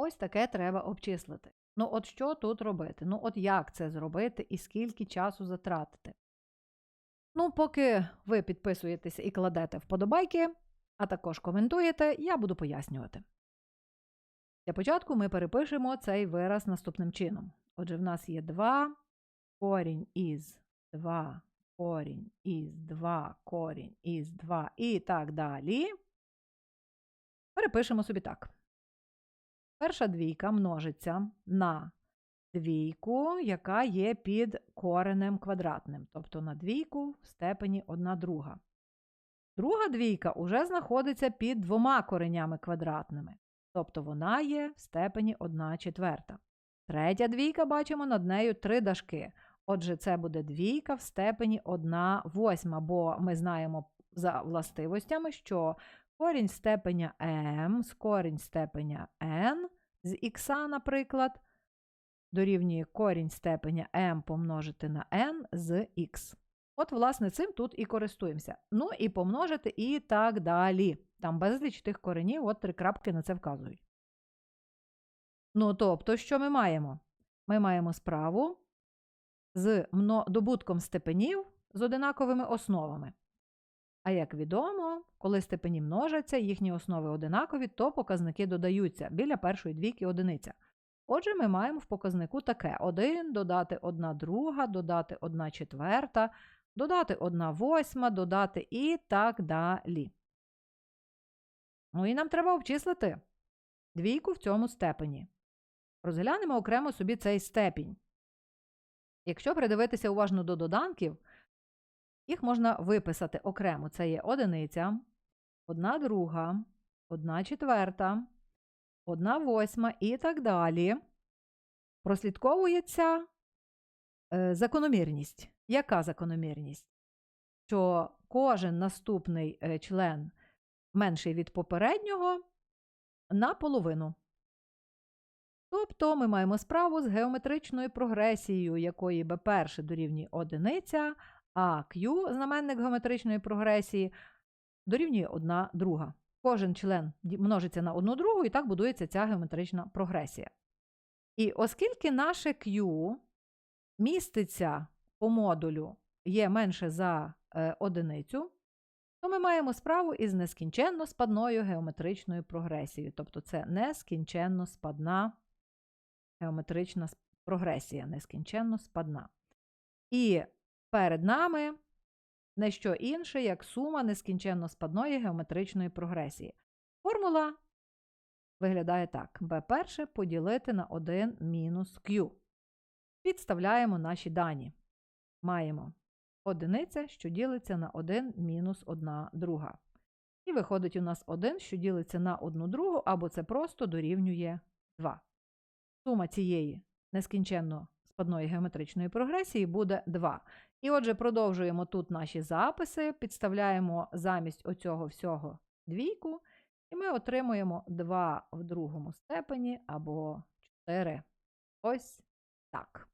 Ось таке треба обчислити. Ну, от що тут робити? Ну, от як це зробити і скільки часу затратити? Ну, поки ви підписуєтеся і кладете вподобайки, а також коментуєте, я буду пояснювати. Для початку ми перепишемо цей вираз наступним чином. Отже, в нас є 2 корінь із 2, корінь із 2, корінь із 2 і так далі. Перепишемо собі так. Перша двійка множиться на двійку, яка є під коренем квадратним, тобто на двійку в степені 1 друга. Друга двійка уже знаходиться під двома коренями квадратними, тобто вона є в степені 1 четверта. Третя двійка, бачимо, над нею три дашки. Отже, це буде двійка в степені 1 восьма, бо ми знаємо за властивостями, що корінь степеня m з корінь степеня n з х, наприклад, дорівнює корінь степеня m помножити на n з х. От, власне, цим тут і користуємося. Ну і помножити і так далі. Там безліч тих коренів, от три крапки на це вказують. Ну, тобто, що ми маємо? Ми маємо справу з добутком степенів з одинаковими основами. А як відомо, коли степені множаться, їхні основи одинакові, то показники додаються біля першої двійки одиниця. Отже, ми маємо в показнику таке: 1 додати 1 друга, додати 1 четверта, додати 1 восьма, додати і так далі. Ну і нам треба обчислити двійку в цьому степені. Розглянемо окремо собі цей степінь. Якщо придивитися уважно до доданків, їх можна виписати окремо. Це є одиниця, одна друга, одна четверта, одна восьма і так далі. Прослідковується е, закономірність. Яка закономірність? Що кожен наступний е, член менший від попереднього наполовину. Тобто ми маємо справу з геометричною прогресією, якої b1 дорівнює одиниця, а Q, знаменник геометричної прогресії, дорівнює 1 друга. Кожен член множиться на одну другу, і так будується ця геометрична прогресія. І оскільки наше Q міститься по модулю є менше за е, одиницю, то ми маємо справу із нескінченно спадною геометричною прогресією. Тобто це нескінченно спадна геометрична прогресія, нескінченно спадна. І перед нами не що інше, як сума нескінченно спадної геометричної прогресії. Формула виглядає так: b1 поділити на 1 мінус q. Підставляємо наші дані. Маємо одиниця, що ділиться на 1 мінус 1 друга. І виходить у нас 1, що ділиться на 1 другу, або це просто дорівнює 2. Сума цієї нескінченно складної геометричної прогресії буде 2. І отже, продовжуємо тут наші записи, підставляємо замість оцього всього двійку, і ми отримуємо 2 в другому степені або 4. Ось так.